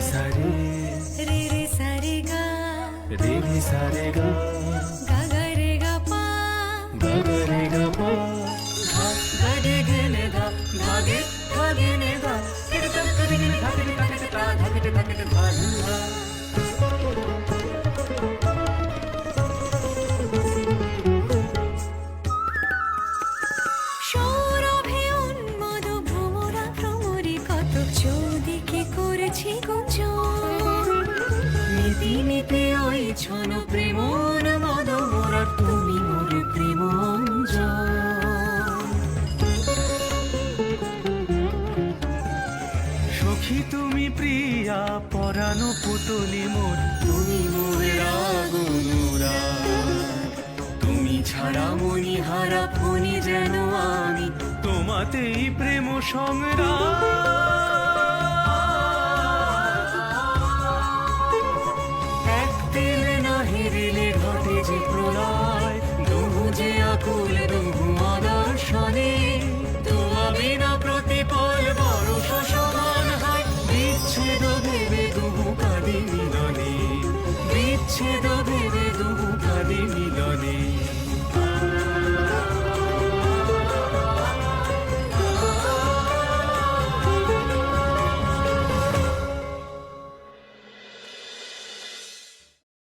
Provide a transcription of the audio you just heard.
রে রে রে রে গা। রে নি সা রে গা গা। গা রে গা পা। গা গা রে গা পা। ধা গা রে গে নে গা ধা গে ধা গে নে গা কে রে ধা তা ধা ধা ধা সৌরভে উন্মাদ ভ্রমরা ভ্রমরে কত চৌদিকে গুঞ্জন। নীতি নীতি ওই ছন প্রেমন মদ মোরা তুমি মোর প্রেম সখী তুমি প্রিয়া পরানো পুতলি মোর। তুমি মোর আগুনুরা। তুমি ছাড়া মনি হারা ফনি যেন আমি। তোমাতেই প্রেম সংগ্রাম। kabul.